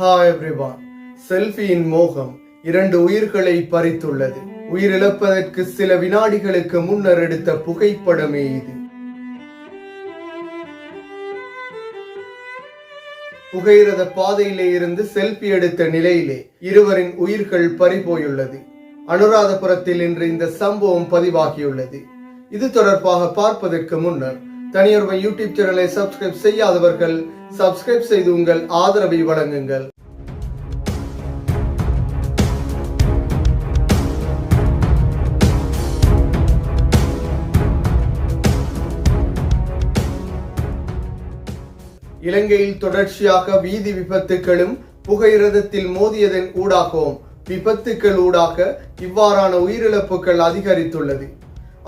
ஹா எவ்ரிவான் செல்ஃபியின் மோகம் இரண்டு உயிர்களை பறித்துள்ளது. உயிரிழப்பதற்கு சில வினாடிகளுக்கு முன்னர் எடுத்த புகைப்படமே இது. புகையிரத பாதையிலே இருந்து செல்ஃபி எடுத்த நிலையிலே இருவரின் உயிர்கள் பறிபோயுள்ளது. அனுராதபுரத்தில் இன்று இந்த சம்பவம் பதிவாகியுள்ளது. இது தொடர்பாக பார்ப்பதற்கு முன்னர் தனியொருவ யூடியூப் சேனலை சப்ஸ்கிரைப் செய்யாதவர்கள் சப்ஸ்கிரைப் செய்து உங்கள் ஆதரவை வழங்குங்கள். இலங்கையில் தொடர்ச்சியாக வீதி விபத்துகளும் புகையிரதத்தில் மோதியதன் ஊடாகவும் விபத்துக்கள் ஊடாக இவ்வாறான உயிரிழப்புகள் அதிகரித்துள்ளது.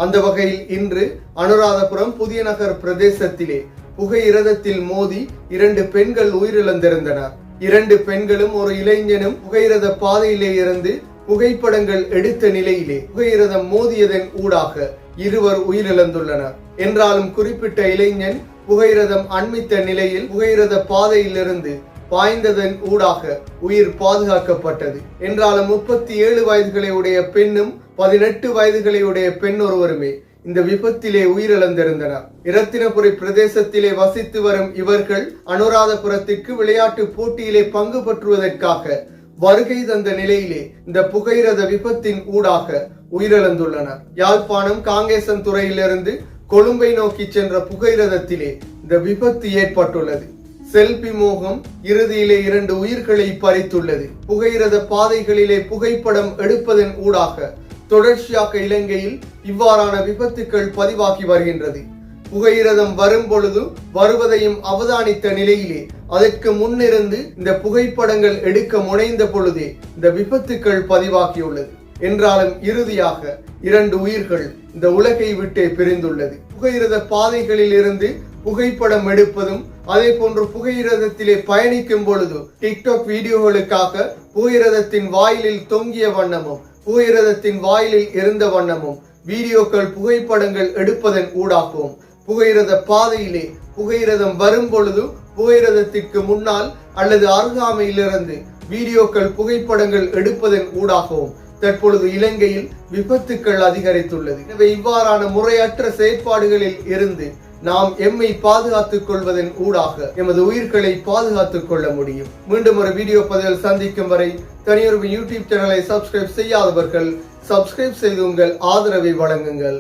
அந்த வகையில் இன்று அனுராதபுரம் புதிய நகர் பிரதேசத்திலே புகையிரதத்தில் மோதி இரண்டு பெண்கள் உயிரிழந்திருந்தனர். இரண்டு பெண்களும் ஒரு இளைஞனும் புகையிரத பாதையிலே இருந்து புகைப்படங்கள் எடுத்த நிலையிலே புகையிரதம் மோதியதன் ஊடாக இருவர் உயிரிழந்துள்ளனர். என்றாலும் குறிப்பிட்ட இளைஞன் புகையிரதம் அண்மித்த நிலையில் புகையிரத பாதையிலிருந்து பாய்ந்ததன் ஊடாக உயிர் பாதுகாக்கப்பட்டது. என்றாலும் முப்பத்தி ஏழு வயதுகளை உடைய பெண்ணும் பதினெட்டு வயதுகளை உடைய பெண் ஒருவருமே இந்த விபத்திலே உயிரிழந்திருந்தனர். இரத்தினபுரி பிரதேசத்திலே வசித்து வரும் இவர்கள் அனுராதபுரத்திற்கு விளையாட்டு போட்டியிலே பங்கு பற்றுவதற்காக வருகை தந்த நிலையிலே இந்த புகையிரத விபத்தின் ஊடாக உயிரிழந்துள்ளனர். யாழ்ப்பாணம் காங்கேசன் துறையிலிருந்து கொழும்பை நோக்கி சென்ற புகையிரதத்திலே இந்த விபத்து ஏற்பட்டுள்ளது. செல்பி மோகம் இறுதியிலே இரண்டு உயிர்களை பறித்துள்ளது. புகையிரத பாதைகளிலே புகைப்படம் எடுப்பதன் ஊடாக தொடர்ச்சியாக இலங்கையில் இவ்வாறான விபத்துக்கள் பதிவாகி வருகின்றது. புகையிரதம் வரும் பொழுது வருவதையும் அவதானித்த நிலையிலே அதற்கு முன்னிருந்து இந்த புகைப்படங்கள் எடுக்க முனைந்த பொழுதே இந்த விபத்துக்கள் பதிவாகியுள்ளது. என்றாலும் இறுதியாக இரண்டு உயிர்கள் இந்த உலகை விட்டே பிரிந்துள்ளது. புகையிரத பாதைகளில் இருந்து புகைப்படம் எடுப்பதும் அதே போன்று புகையிரதத்திலே பயணிக்கும் பொழுது டிக்டாக் வீடியோகளுக்காக புகையிரதத்தின் வாயிலில் தொங்கிய வண்ணமும் புகையிரதத்தின் வாயிலில் இருந்த வண்ணமும் வீடியோக்கள் புகைப்படங்கள் எடுப்பதன் ஊடாகவும் புகையிரத பாதையிலே புகையிரதம் வரும் பொழுது புகையிரதத்திற்கு முன்னால் அல்லது அருகாமையிலிருந்து வீடியோக்கள் புகைப்படங்கள் எடுப்பதன் ஊடாகவும் தற்பொழுது இலங்கையில் விபத்துக்கள் அதிகரித்துள்ளது. எனவே இவ்வாறான முறையற்ற செயற்பாடுகளில் இருந்து நாம் எம்மை பாதுகாத்துக் கொள்வதன் ஊடாக எமது உயிர்களை பாதுகாத்துக் கொள்ள முடியும். மீண்டும் ஒரு வீடியோ பதிவில் சந்திக்கும் வரை தனியொரு யூடியூப் சேனலை சப்ஸ்கிரைப் செய்யாதவர்கள் சப்ஸ்கிரைப் செய்து உங்கள் ஆதரவை வழங்குங்கள்.